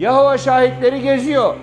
Yahova şahitleri geziyor.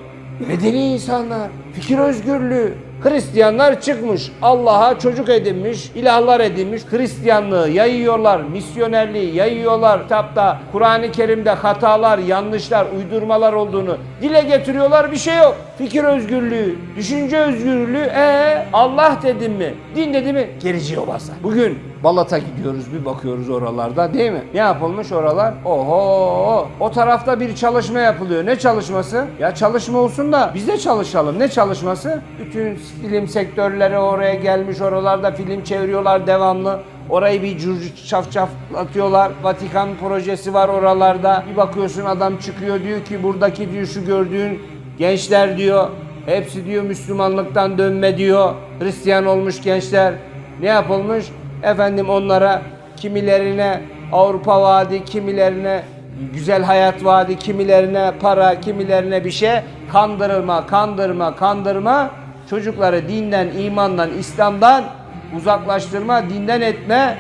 Medeni insanlar, fikir özgürlüğü. Hristiyanlar çıkmış, Allah'a çocuk edinmiş, ilahlar edinmiş, Hristiyanlığı yayıyorlar, misyonerliği yayıyorlar. Kitapta, Kur'an-ı Kerim'de hatalar, yanlışlar, uydurmalar olduğunu dile getiriyorlar, bir şey yok. Fikir özgürlüğü, düşünce özgürlüğü, ee Allah dedim mi, din dedi mi, gerici obası. Bugün Balat'a gidiyoruz, bir bakıyoruz oralarda değil mi? Ne yapılmış oralar? Oho! O tarafta bir çalışma yapılıyor. Ne çalışması? Ya çalışma olsun da biz de çalışalım. Ne çalışması? Bütün film sektörleri oraya gelmiş. Oralarda film çeviriyorlar devamlı. Orayı bir curcu çafçaflatıyorlar. Vatikan projesi var oralarda. Bir bakıyorsun adam çıkıyor diyor ki buradaki diyor şu gördüğün gençler diyor. Hepsi diyor Müslümanlıktan dönme diyor. Hristiyan olmuş gençler. Ne yapılmış? Efendim onlara kimilerine Avrupa vaadi, kimilerine güzel hayat vaadi, kimilerine para, kimilerine bir şey kandırılma, kandırma, kandırma. Çocukları dinden, imandan, İslam'dan uzaklaştırma, dinden etme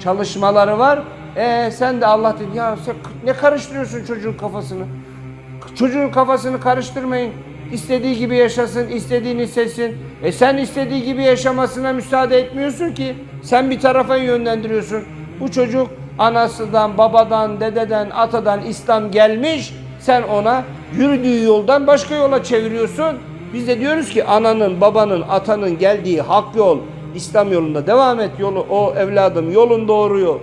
çalışmaları var. E sen de Allah dedi ya sen ne karıştırıyorsun çocuğun kafasını? Çocuğun kafasını karıştırmayın. İstediği gibi yaşasın, istediğini seçsin. E sen istediği gibi yaşamasına müsaade etmiyorsun ki. Sen bir tarafa yönlendiriyorsun. Bu çocuk anasından, babadan, dededen, atadan İslam gelmiş. Sen ona yürüdüğü yoldan başka yola çeviriyorsun. Biz de diyoruz ki ananın, babanın, atanın geldiği hak yol, İslam yolunda devam et yolu. O evladım yolun doğru yol.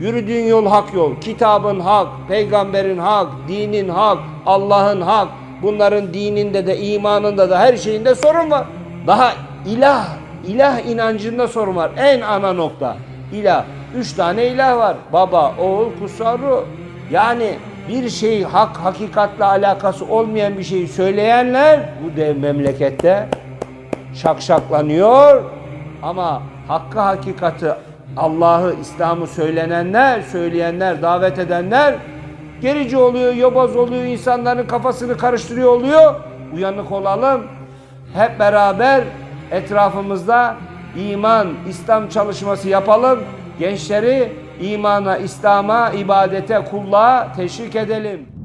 Yürüdüğün yol hak yol. Kitabın hak, peygamberin hak, dinin hak, Allah'ın hak. Bunların dininde de imanında da her şeyinde sorun var. Daha ilah, ilah inancında sorun var. En ana nokta ilah. Üç tane ilah var. Baba, oğul, kutsal ruh. Yani bir şey hak, hakikatle alakası olmayan bir şeyi söyleyenler bu dev memlekette şakşaklanıyor. Ama hakkı hakikati Allah'ı, İslam'ı söylenenler, söyleyenler, davet edenler gerici oluyor, yobaz oluyor, insanların kafasını karıştırıyor oluyor. Uyanık olalım. Hep beraber etrafımızda iman, İslam çalışması yapalım. Gençleri imana, İslam'a, ibadete, kulluğa teşvik edelim.